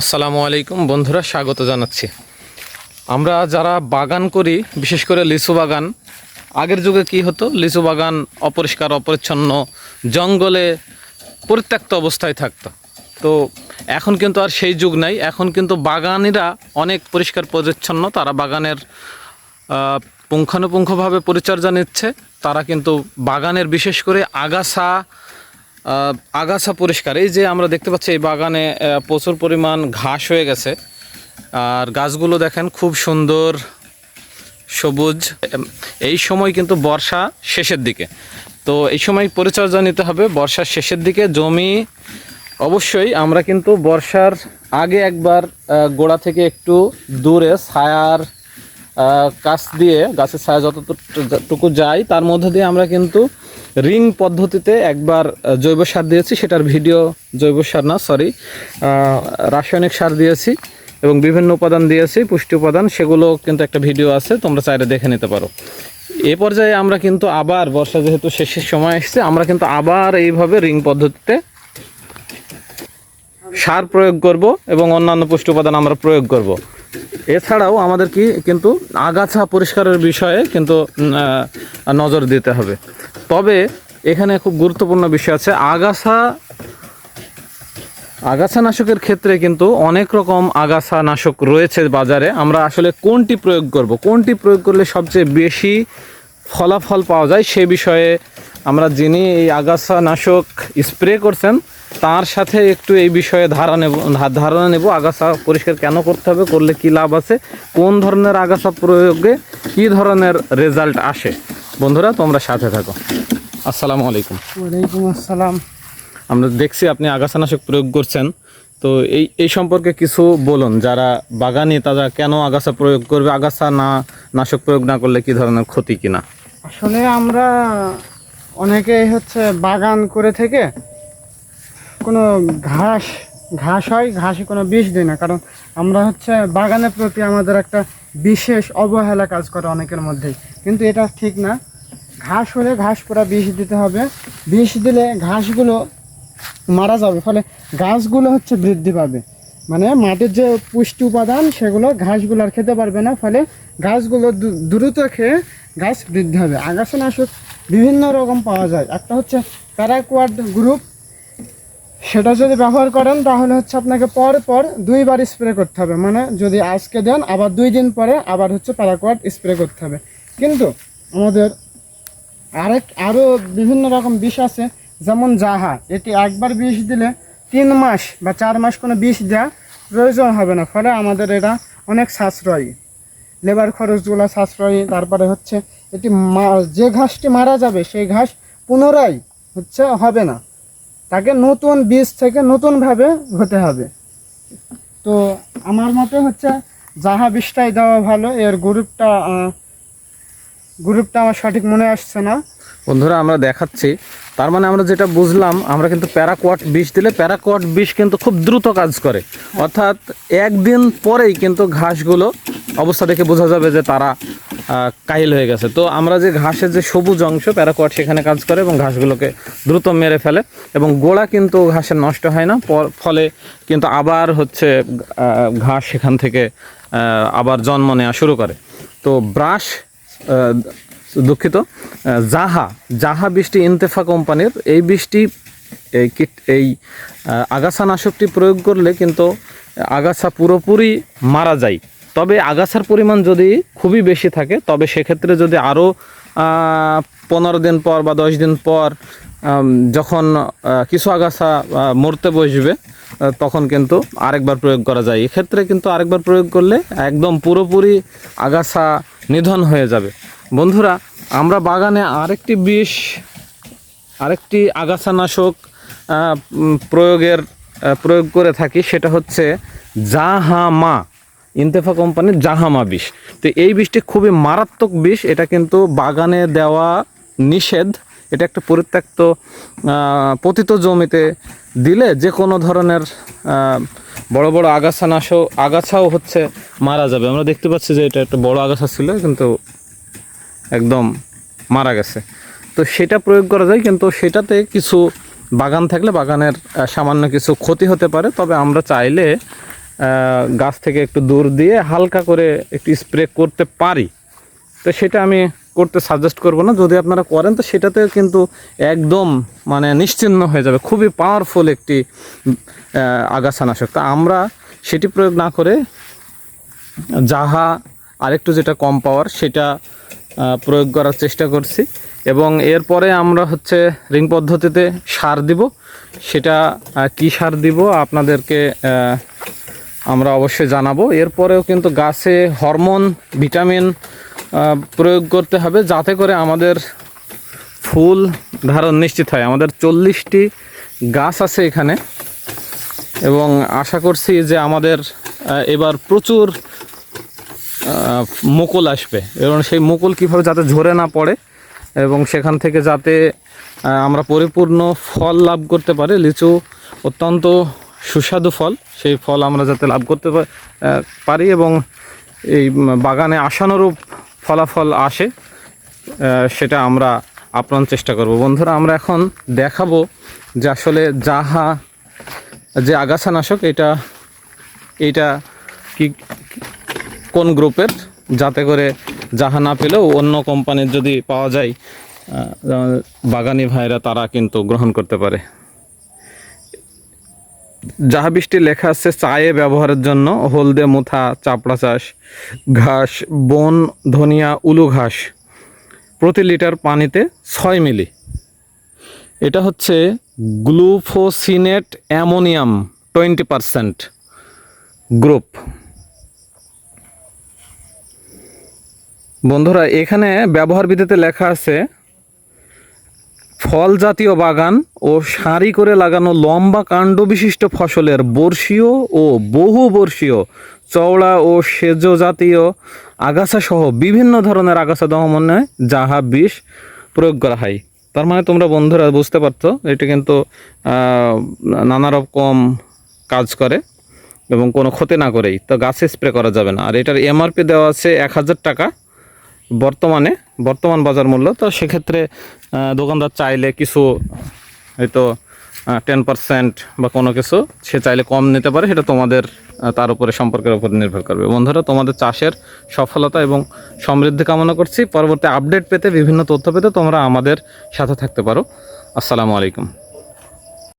আসসালামু আলাইকুম বন্ধুরা, স্বাগত জানাচ্ছি। আমরা যারা বাগান করি, বিশেষ করে লিচু বাগান, আগের যুগে কি হতো? লিচু বাগান অপরিষ্কার, অপরিচ্ছন্ন, জঙ্গলে পরিত্যক্ত অবস্থায় থাকতো। তো এখন কিন্তু আর সেই যুগ নাই। এখন কিন্তু বাগানিরা অনেক পরিষ্কার, পরিচ্ছন্ন, তারা বাগানের পুঙ্খানুপুঙ্খভাবে পরিচর্যা নিচ্ছে। তারা কিন্তু বাগানের বিশেষ করে আগাছা আগাছা পরিষ্কার। এই যে আমরা দেখতে পাচ্ছি এই বাগানে প্রচুর পরিমাণ ঘাস হয়ে গেছে। আর গাছগুলো দেখেন খুব সুন্দর সবুজ। এই সময় কিন্তু বর্ষা শেষের দিকে। তো এই সময় পরিচর্যা নিতে হবে বর্ষার শেষের দিকে। জমি অবশ্যই আমরা কিন্তু বর্ষার আগে একবার গোড়া থেকে একটু দূরে ছায়ার কাছ দিয়ে, গাছের ছায়া যতটুকু যায়, তার মধ্যে দিয়ে আমরা কিন্তু রিং পদ্ধতিতে একবার জৈব সার দিয়েছি, সেটার ভিডিও জৈব সার না সরি রাসায়নিক সার দিয়েছি এবং বিভিন্ন উপাদান দিয়েছি, পুষ্টি উপাদান, সেগুলো কিন্তু একটা ভিডিও আছে, তোমরা চাইলে দেখে নিতে পারো। এ পর্যায়ে আমরা কিন্তু আবার, বর্ষা যেহেতু শেষের সময় এসেছে, আমরা কিন্তু আবার এইভাবে রিং পদ্ধতিতে সার প্রয়োগ করব এবং অন্যান্য পুষ্টি উপাদান আমরা প্রয়োগ করব। এছাড়াও আমাদের কি কিন্তু আগাছা পরিষ্কারের বিষয়ে কিন্তু নজর দিতে হবে। তবে এখানে খুব গুরুত্বপূর্ণ বিষয় আছে, আগাছা আগাছা নাশকের ক্ষেত্রে কিন্তু অনেক রকম আগাছা নাশক রয়েছে বাজারে। আমরা আসলে কোনটি প্রয়োগ করব? কোনটি প্রয়োগ করলে সবচেয়ে বেশি ফলাফল পাওয়া যায় সে বিষয়ে আমরা যিনি এই আগাছা নাশক স্প্রে করছেন, তার সাথে একটু এই বিষয়ে ধারা নেব, ধারণা নেব, আগাছা পরিষ্কার কেন করতে হবে, করলে কি লাভ আছে, কোন ধরনের আগাছা প্রয়োগে কি ধরনের রেজাল্ট আসে। বন্ধুরা তোমরা সাথে থাকো। আসসালামু আলাইকুম। ওয়ালাইকুম আসসালাম। আমরা দেখছি আপনি আগাছানাশক প্রয়োগ করছেন। তো এই এই সম্পর্কে কিছু বলুন যারা বাগানে তারা কেন আগাছা প্রয়োগ করবে? আগাছা না নাশক প্রয়োগ না করলে কি ধরনের ক্ষতি কিনা? আসলে আমরা অনেকেই হচ্ছে বাগান করে থেকে কোনো ঘাস ঘাস হয় ঘাসে কোনো বিষ দিই না। কারণ আমরা হচ্ছে বাগানের প্রতি আমাদের একটা বিশেষ অবহেলা কাজ করে অনেকের মধ্যেই। কিন্তু এটা ঠিক না। ঘাস হলে ঘাস পুরা বিষ দিতে হবে। বিষ দিলে ঘাসগুলো মারা যাবে। ফলে গাছগুলো হচ্ছে বৃদ্ধি পাবে। মানে মাটির যে পুষ্টি উপাদান, সেগুলো ঘাসগুলো আর খেতে পারবে না। ফলে গাছগুলো দ্রুত খেয়ে গাছ বৃদ্ধি হবে। আগাছানাশক বিভিন্ন রকম পাওয়া যায়। একটা হচ্ছে প্যারাকোয়াড গ্রুপ। সেটা যদি ব্যবহার করেন, তাহলে হচ্ছে আপনাকে পর পর দুইবার স্প্রে করতে হবে। মানে যদি আজকে দেন, আবার দুই দিন পরে আবার হচ্ছে প্যারাকোয়াড স্প্রে করতে হবে। কিন্তু আমাদের আরেক আরও বিভিন্ন রকম বিষ আছে, যেমন জাহা এটি একবার বিষ দিলে তিন মাস বা চার মাস কোনো বিষ দেওয়া প্রয়োজন হবে না, ফলে আমাদের এটা অনেক সাশ্রয়ী। লেবার খরচগুলো সাশ্রয়ী, তারপরে হচ্ছে এটি যে ঘাসটি মারা যাবে, সেই ঘাস পুনরায় হচ্ছে হবে না। তাকে নতুন বীজ থেকে নতুনভাবে হতে হবে। তো আমার মতে হচ্ছে জাহা বিষটাই দেওয়া ভালো, এর গ্রুপটা গ্রুপটা আমার সঠিক মনে আসছে না। বন্ধুরা, আমরা দেখাচ্ছি। তার মানে আমরা যেটা বুঝলাম, আমরা কিন্তু প্যারাকোয়াট বিষ দিলে প্যারাকোয়াট বিষ কিন্তু খুব দ্রুত কাজ করে। অর্থাৎ একদিন পরেই কিন্তু ঘাসগুলো অবস্থা দেখে বোঝা যাবে যে তারা কাহিল হয়ে গেছে। তো আমরা যে ঘাসের যে সবুজ অংশ, প্যারাকোয়াট সেখানে কাজ করে এবং ঘাসগুলোকে দ্রুত মেরে ফেলে। এবং গোড়া কিন্তু ঘাসের নষ্ট হয় না ফলে কিন্তু আবার হচ্ছে ঘাস সেখান থেকে আবার জন্ম নেওয়া শুরু করে। তো ব্রাশ দুঃখিত। জাহা জাহা বৃষ্টি ইন্তেফা কোম্পানির। এই বৃষ্টি এই কিট এই আহ, আগাছা নাশকটি প্রয়োগ করলে কিন্তু আগাছা পুরোপুরি মারা যায়। তবে আগাছার পরিমাণ যদি খুবই বেশি থাকে তবে সেক্ষেত্রে যদি আরও পনেরো দিন পর বা দশ দিন পর যখন কিছু আগাছা মরতে বসবে তখন কিন্তু আরেকবার প্রয়োগ করা যায়। এক্ষেত্রে কিন্তু আরেকবার প্রয়োগ করলে একদম পুরোপুরি আগাছা নিধন হয়ে যাবে। বন্ধুরা, আমরা বাগানে আরেকটি বিষ, আরেকটি আগাছানাশক প্রয়োগের প্রয়োগ করে থাকি, সেটা হচ্ছে জাহামা, ইন্তেফা কোম্পানির জাহামা বিষ। তো এই বিষটি খুবই মারাত্মক বিষ, এটা কিন্তু বাগানে দেওয়া নিষেধ। এটা একটা পরিত্যক্ত পতিত জমিতে দিলে যে কোনো ধরনের বড় বড় আগাছা নাশক আগাছাও হচ্ছে মারা যাবে। আমরা দেখতে পাচ্ছি যে এটা একটা বড় আগাছা ছিল, কিন্তু একদম মারা গেছে। তো সেটা প্রয়োগ করা যায়, কিন্তু সেটাতে কিছু বাগান থাকলে বাগানের সামান্য কিছু ক্ষতি হতে পারে। তবে আমরা চাইলে গাছ থেকে একটু দূর দিয়ে হালকা করে একটু স্প্রে করতে পারি। তো সেটা আমি করতে সাজেস্ট করব না। যদি আপনারা করেন, তো সেটাতে কিন্তু একদম মানে নিশ্চিহ্ন হয়ে যাবে। খুবই পাওয়ারফুল একটি আগাছানাশক। তা আমরা সেটি প্রয়োগ না করে যাহা আরেকটু যেটা কম পাওয়ার সেটা প্রয়োগ করার চেষ্টা করছি। এবং এরপরে আমরা হচ্ছে রিং পদ্ধতিতে সার দিব। সেটা কি সার দিব আপনাদেরকে আমরা অবশ্যই জানাব। এরপরেও কিন্তু গাছে হরমোন, ভিটামিন প্রয়োগ করতে হবে যাতে করে আমাদের ফুল ধারণ নিশ্চিত হয়। আমাদের চল্লিশটি গাছ আছে এখানে এবং আশা করছি যে আমাদের এবার প্রচুর মুকুল আসবে এবং সেই মুকুল কীভাবে যাতে ঝরে না পড়ে এবং সেখান থেকে যাতে আমরা পরিপূর্ণ ফল লাভ করতে পারি, লিচু অত্যন্ত সুস্বাদু ফল, সেই ফল আমরা যাতে লাভ করতে পারি এবং এই বাগানে আশানুরূপ ফলাফল আসে সেটা আমরা আপ্রাণ চেষ্টা করব। বন্ধুরা, আমরা এখন দেখাবো যে আসলে যাহা যে আগাছানাশক এটা এটা কি, কোন গ্রুপের, যাতে করে যাহা না পেলেও অন্য কোম্পানির যদি পাওয়া যায় বাগানি ভাইরা তারা কিন্তু গ্রহণ করতে পারে। যাহা বৃষ্টি লেখা আছে, চায়ে ব্যবহারের জন্য হলদে মুথা, চাপড়া চাষ, ঘাস, বন, ধনিয়া, উলু ঘাস প্রতি লিটার পানিতে ছয় মিলি। এটা হচ্ছে glufosinate ammonium twenty percent group. বন্ধুরা, এখানে ব্যবহার বিধিতে লেখা আছে ফল জাতীয় বাগান ও সারি করে লাগানো লম্বা কাণ্ড বিশিষ্ট ফসলের বর্ষীয় ও বহু বর্ষীয় চওড়া ও সেজ জাতীয় আগাছা সহ বিভিন্ন ধরনের আগাছা দমনে যাহা বিষ প্রয়োগ করা হয়। তার মানে তোমরা বন্ধুরা বুঝতে পারছ, এটা কিন্তু নানা রকম কাজ করে এবং কোনো ক্ষতি না করেই। তো গাছে স্প্রে করা যাবে না। আর এটার এমআরপি দেওয়া আছে এক হাজার টাকা। বর্তমানে, বর্তমান বাজার মূল্য, তো সেক্ষেত্রে দোকানদার চাইলে কিছু হয়তো টেন পার্সেন্ট বা কোনো কিছু সে চাইলে কম নিতে পারে, সেটা তোমাদের তার উপরে, সম্পর্কের উপর নির্ভর করবে। বন্ধুরা, তোমাদের চাষের সফলতা এবং সমৃদ্ধি কামনা করছি। পরবর্তী আপডেট পেতে, বিভিন্ন তথ্য পেতে তোমরা আমাদের সাথে থাকতে পারো। আসসালামু আলাইকুম।